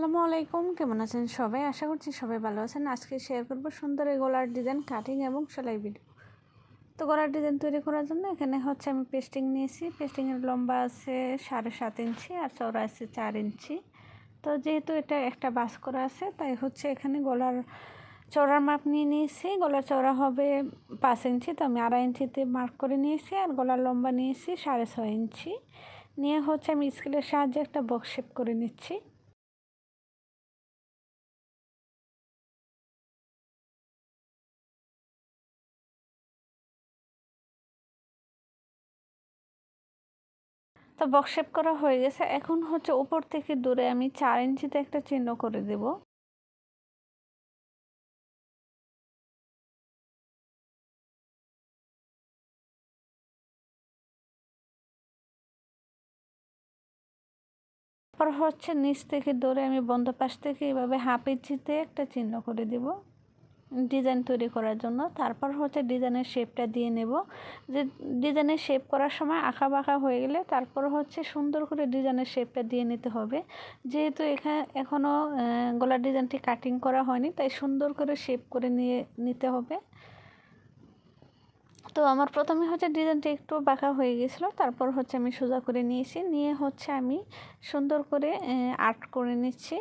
আসসালামু আলাইকুম, কেমন আছেন সবাই? আশা করছি সবাই ভালো আছেন। আজকে শেয়ার করব সুন্দর এই গলার ডিজাইন কাটিং এবং সেলাই ভিডিও তো গলার ডিজাইন তৈরি করার জন্য এখানে হচ্ছে আমি পেস্টিং নিয়েছি। পেস্টিংয়ের লম্বা আছে সাড়ে সাত ইঞ্চি আর চওড়া আছে চার ইঞ্চি। তো যেহেতু এটা একটা বাস করা আছে, তাই হচ্ছে এখানে গলার চওড়ার মাপ নিয়ে নিয়েছি। গলার চওড়া হবে পাঁচ ইঞ্চি, তো আমি আড়াই ইঞ্চিতে মার্ক করে নিয়েছি আর গলার লম্বা নিয়েছি সাড়ে ছয় ইঞ্চি। নিয়ে হচ্ছে আমি স্কেলের সাহায্যে একটা বক্স শেপ করে নিচ্ছি। তো বক্স শেপ করা হয়ে গেছে। এখন হচ্ছে উপর থেকে দূরে আমি চার ইঞ্চিতে একটা চিহ্ন করে দেব। তারপর হচ্ছে নিচ থেকে দৌড়ে আমি বন্ধ পাশ থেকে এভাবে হাফ ইঞ্চিতে একটা চিহ্ন করে দেব। ডিজাইন তৈরি করার জন্য। তারপর হচ্ছে ডিজাইনের শেপটা দিয়ে নেব। যে ডিজাইনের শেপ করার সময় আঁকা বাঁকা হয়ে গেলে তারপর হচ্ছে সুন্দর করে ডিজাইনের শেপটা দিয়ে নিতে হবে। যেহেতু এখানে এখনও গলার ডিজাইনটি কাটিং করা হয়নি, তাই সুন্দর করে শেপ করে নিয়ে, নিতে হবে। তো আমার প্রথমে হচ্ছে ডিজাইনটা একটু বাঁকা হয়ে গেছিল, তারপর হচ্ছে আমি সোজা করে নিয়েছি। নিয়ে হচ্ছে আমি সুন্দর করে আর্ট করে নিচ্ছি।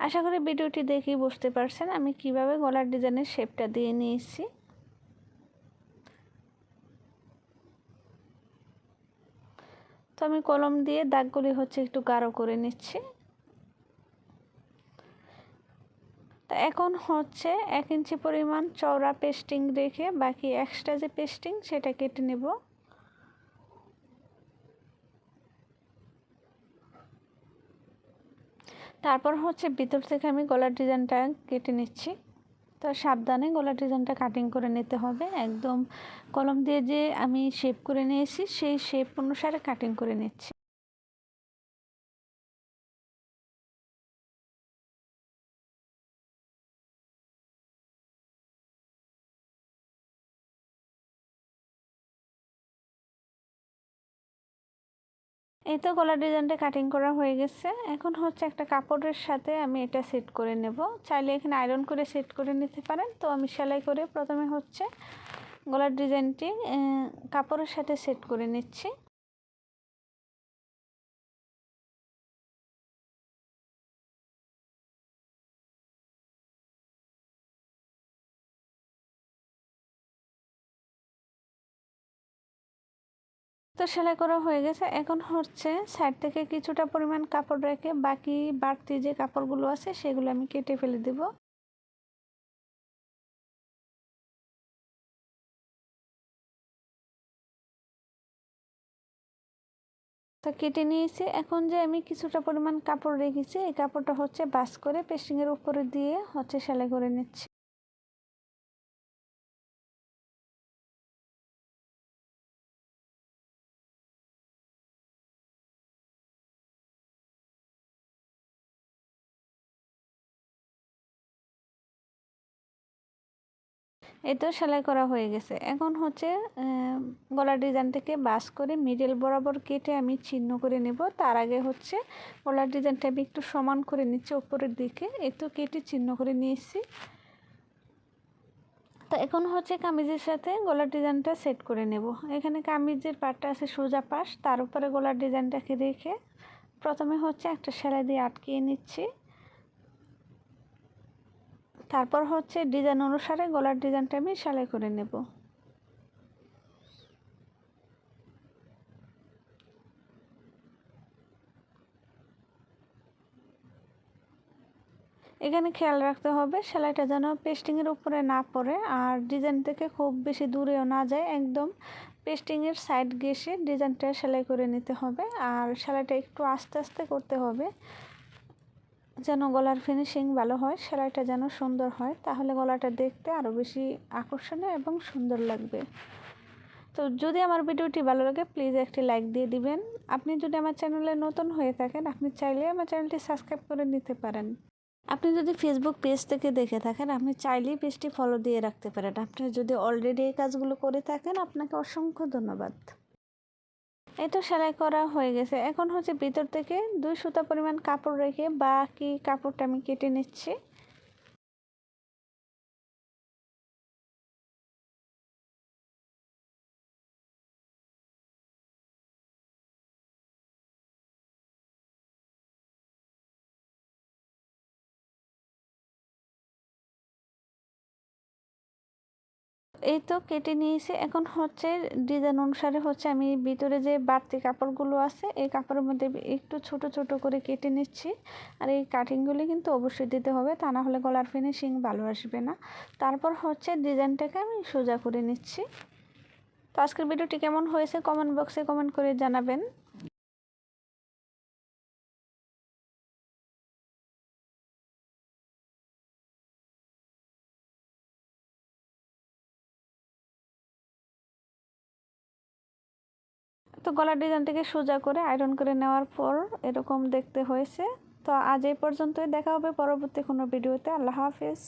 আশা করি ভিডিওটি দেখেই বুঝতে পারছেন আমি কীভাবে গলার ডিজাইনের শেপটা দিয়ে নিয়েছি। তো আমি কলম দিয়ে দাগগুলি হচ্ছে একটু গাঢ় করে নিচ্ছি। তা এখন হচ্ছে এক ইঞ্চি পরিমাণ চওড়া পেস্টিং রেখে বাকি এক্সট্রা যে পেস্টিং সেটা কেটে নেব। তারপর হচ্ছে ভিতর থেকে আমি গলার ডিজাইনটা কেটে নিচ্ছি। তো সাবধানে গলার ডিজাইনটা কাটিং করে নিতে হবে। একদম কলম দিয়ে যে আমি শেপ করে নিয়েছি, সেই শেপ অনুসারে কাটিং করে নিচ্ছি। এই তো গলার ডিজাইনটা কাটিং করা হয়ে গেছে। এখন হচ্ছে একটা কাপড়ের সাথে আমি এটা সেট করে নেব। চাইলে এখানে আয়রন করে সেট করে নিতে পারেন। তো আমি সেলাই করে প্রথমে হচ্ছে গলার ডিজাইনটি কাপড়ের সাথে সেট করে নিচ্ছি। তো সেলাই করা হয়ে গেছে। এখন হচ্ছে সাইড থেকে কিছুটা পরিমাণ কাপড় রেখে বাকি বাড়তি যে কাপড়গুলো আছে সেগুলো আমি কেটে ফেলে দেব। তো কেটে নিয়েছি। এখন যে আমি কিছুটা পরিমাণ কাপড় রেখেছি, এই কাপড়টা হচ্ছে বাস করে পেস্টিংয়ের উপরে দিয়ে হচ্ছে সেলাই করে নিচ্ছি। এই তো সেলাই করা হয়ে গেছে। এখন হচ্ছে গলার ডিজাইনটাকে বাস করে মিডল বরাবর কেটে আমি চিহ্ন করে নেব। তার আগে হচ্ছে, গলার ডিজাইনটা আমি একটু সমান করে নিচ্ছি উপরের দিকে। এই তো কেটে চিহ্ন করে নিয়েছি। তো এখন হচ্ছে কামিজের সাথে গলার ডিজাইনটা সেট করে নেব। এখানে কামিজের পাটটা আছে সোজা পাশ। তার উপরে গলার ডিজাইনটাকে রেখে প্রথমে হচ্ছে একটা সেলাই দিয়ে আটকিয়ে নিচ্ছি। তারপর হচ্ছে ডিজাইন অনুসারে গলার ডিজাইনটা আমি সেলাই করে নেব। এখানে খেয়াল রাখতে হবে, সেলাইটা যেন পেস্টিংয়ের উপরে না পড়ে আর ডিজাইন থেকে খুব বেশি দূরেও না যায়, একদম পেস্টিংয়ের সাইড ঘেসে ডিজাইনটা সেলাই করে নিতে হবে আর সেলাইটা একটু আস্তে আস্তে করতে হবে। যেন গলার ফিনিশিং ভালো হয়, সেলাইটা যেন সুন্দর হয়, তাহলে গলাটা দেখতে আরও বেশি আকর্ষণীয় এবং সুন্দর লাগবে। তো যদি আমার ভিডিওটি ভালো লাগে প্লিজ একটি লাইক দিয়ে দিবেন। আপনি যদি আমার চ্যানেলে নতুন হয়ে থাকেন, আপনি চাইলে আমার চ্যানেলটি সাবস্ক্রাইব করে নিতে পারেন। আপনি যদি ফেসবুক পেজ থেকে দেখে থাকেন, আপনি চাইলেই পেজটি ফলো দিয়ে রাখতে পারেন। আপনি যদি অলরেডি এই কাজগুলো করে থাকেন, আপনাকে অসংখ্য ধন্যবাদ। এই তো সেলাই করা হয়ে গেছে। এখন হচ্ছে ভিতর থেকে দুই সুতা পরিমাণ কাপড় রেখে বাকি কাপড়টা আমি কেটে নিচ্ছি। এই তো কেটে নিয়েছি। এখন হচ্ছে ডিজাইন অনুসারে হচ্ছে আমি ভিতরে যে বাড়তি কাপড়গুলো আছে, এই কাপড়ের মধ্যে একটু ছোট ছোট করে কেটে নিচ্ছি। আর এই কাটিংগুলি কিন্তু অবশ্যই দিতে হবে, তা না হলে গলার ফিনিশিং ভালো আসবে না। তারপর হচ্ছে ডিজাইনটাকে আমি সোজা করে নিচ্ছি। তো আজকের ভিডিওটি কেমন হয়েছে কমেন্ট বক্সে কমেন্ট করে জানাবেন। তো গলার ডিজাইনটাকে সোজা করে আয়রন করে নেওয়ার পর এরকম দেখতে হয়েছে। তো আজ এই পর্যন্তই, দেখা হবে পরবর্তী কোনো ভিডিওতে আল্লাহ হাফিজ।